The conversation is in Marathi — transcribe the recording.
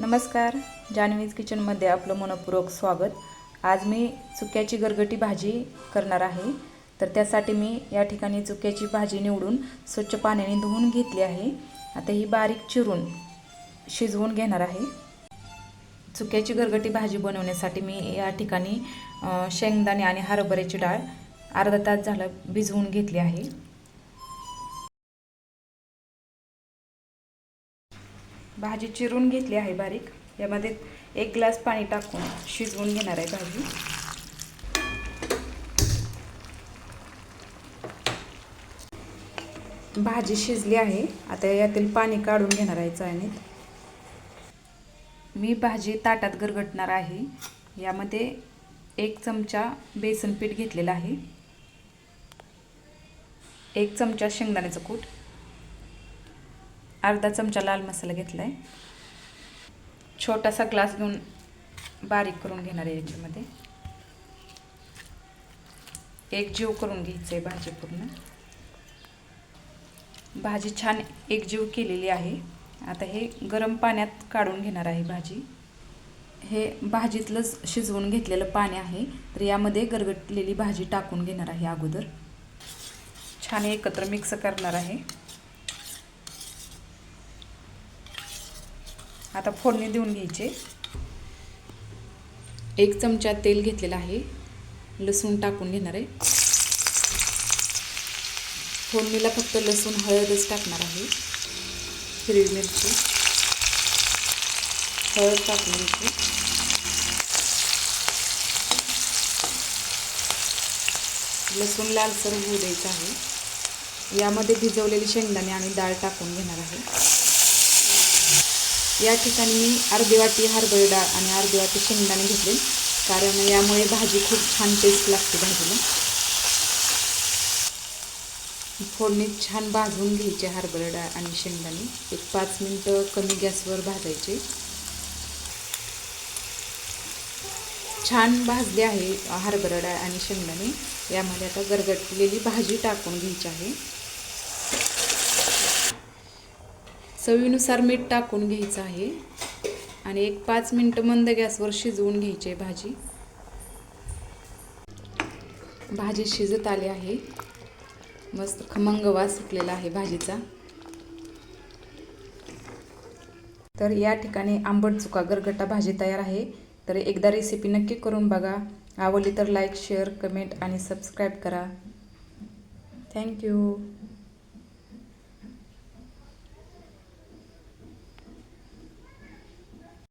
नमस्कार जान्हवीज किचनमध्ये आपलं मनपूर्वक स्वागत. आज मी चुक्याची गरगटी भाजी करणार आहे. तर त्यासाठी मी या ठिकाणी चुक्याची भाजी निवडून स्वच्छ पाण्याने धुवून घेतली आहे. आता ही बारीक चिरून शिजवून घेणार आहे. चुक्याची गरगटी भाजी बनवण्यासाठी मी या ठिकाणी शेंगदाणे आणि हरभऱ्याची डाळ अर्धा तास झालं भिजवून घेतली आहे. भाजी चिरून घेतली आहे बारीक. यामध्ये एक ग्लास पाणी टाकून शिजवून घेणार आहे भाजी. भाजी शिजली आहे. आता यातील पाणी काढून घेणार आहे चाळणीत. मी भाजी ताटात गरगटणार आहे. यामध्ये एक चमचा बेसन पीठ घेतलेला आहे. एक चमचा शेंगदाण्याचं कूट. अर्धा चमचा लाल मसाला घेतला आहे छोटासा ग्लास घेऊन बारीक करून घेणार आहे याच्यामध्ये. एक जीव करून घ्यायचं आहे भाजी पूर्ण. भाजी छान एकजीव केलेली आहे. आता हे गरम पाण्यात काढून घेणार आहे भाजी. हे भाजीतलंच शिजवून घेतलेलं पाणी आहे तर यामध्ये गरगटलेली भाजी टाकून घेणार आहे अगोदर. छान एकत्र मिक्स करणार आहे. आता फोडणी देऊन घ्यायचे. एक चमचा तेल घेतलेलं आहे. लसूण टाकून घेणार आहे. फोडणीला फक्त लसूण हळदच टाकणार आहे. हिरवी मिरची. हळद टाकून घ्यायची. लसूण लालसर होऊ द्यायचं आहे. यामध्ये भिजवलेली शेंगदाणे आणि डाळ टाकून घेणार आहे. या ठिकाणी मी अर्धी वाटी हरभरा डाळ आणि अर्धी वाटी शेंगदाणे घेतले. कारण यामुळे भाजी खूप छान टेस्ट लागते भाजीला. फोडणीत छान भाजून घ्यायचे हरभरा डाळ आणि शेंगदाणे. एक पाच मिनटं कमी गॅसवर भाजायचे. छान भाजले आहे हरभरा डाळ आणि शेंगदाणे. यामध्ये आता गरगटलेली भाजी टाकून घ्यायची आहे. चवीनुसार मीठ टाकून घ्यायचं आहे. आणि एक पाच मिनटं मंद गॅसवर शिजवून घ्यायची आहे भाजी. भाजी शिजत आली आहे. मस्त खमंग वास सुटलेला आहे भाजीचा. तर या ठिकाणी आंबट चुका गरगटा भाजी तयार आहे. तर एकदा रेसिपी नक्की करून बघा. आवडली तर लाईक शेअर कमेंट आणि सबस्क्राईब करा. Thank you